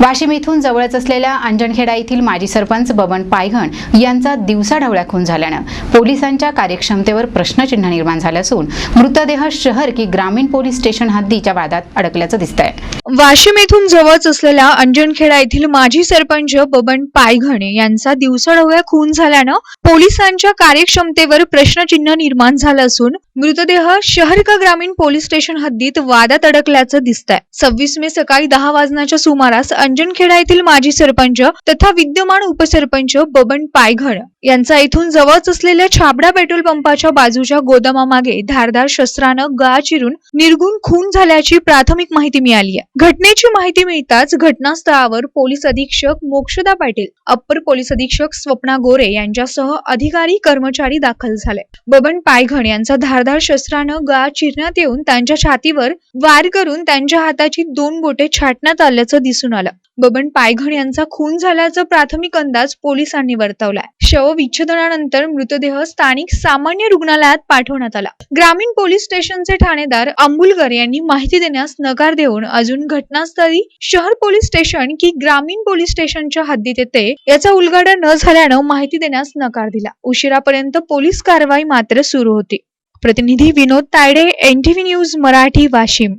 वाशिम येथून जवळच असलेल्या अंजणखेडा येथील माजी सरपंच बबन पायघण यांचा दिवसाढवळ्या खून झाल्यानं पोलिसांच्या कार्यक्षमतेवर प्रश्नचिन्ह निर्माण झालं असून मृतदेह शहर की ग्रामीण पोलीस स्टेशन हद्दीच्या वादात अडकल्याचं दिसत आहे वाशिम येथून जवळच असलेल्या अंजनखेडा येथील माजी सरपंच बबन पायघणे यांचा दिवसाढवळ्या खून झाल्यानं पोलिसांच्या कार्यक्षमतेवर प्रश्नचिन्ह निर्माण झालं असून मृतदेह शहर का ग्रामीण पोलीस स्टेशन हद्दीत वादात अडकल्याचं दिसतंय. सव्वीस मे सकाळी दहा वाजण्याच्या सुमारास अंजनखेडा येथील माजी सरपंच तथा विद्यमान उपसरपंच बबन पायघण यांचा येथून जवळच असलेल्या छाबडा पेट्रोल पंपाच्या बाजूच्या गोदामामागे धारदार शस्त्रानं गळा चिरून निर्गुण खून झाल्याची प्राथमिक माहिती मिळाली आहे घटनेची माहिती मिळताच घटनास्थळावर पोलीस अधीक्षक मोक्षदा पाटील अप्पर पोलीस अधीक्षक स्वप्ना गोरे यांच्यासह अधिकारी कर्मचारी दाखल झाले. बबन पायघण यांचा धारदार शस्त्रानं गळा चिरण्यात येऊन त्यांच्या छातीवर वार करून त्यांच्या हाताची दोन बोटे छाटण्यात आल्याचं दिसून आलं. बबन पायघण यांचा खून झाल्याचा प्राथमिक अंदाज पोलिसांनी वर्तवलाय. शवविच्छेदनानंतर मृतदेह स्थानिक सामान्य रुग्णालयात पाठवण्यात आला. ग्रामीण पोलीस स्टेशनचे ठाणेदार अंबुलकर यांनी माहिती देण्यास नकार देऊन अजून घटनास्थळी शहर पोलीस स्टेशन की ग्रामीण पोलीस स्टेशनच्या हद्दीत येते याचा उलगडा न झाल्यानं माहिती देण्यास नकार दिला. उशिरापर्यंत पोलीस कारवाई मात्र सुरू होती. प्रतिनिधी Vinod Tayde N T V news Marathi Washim.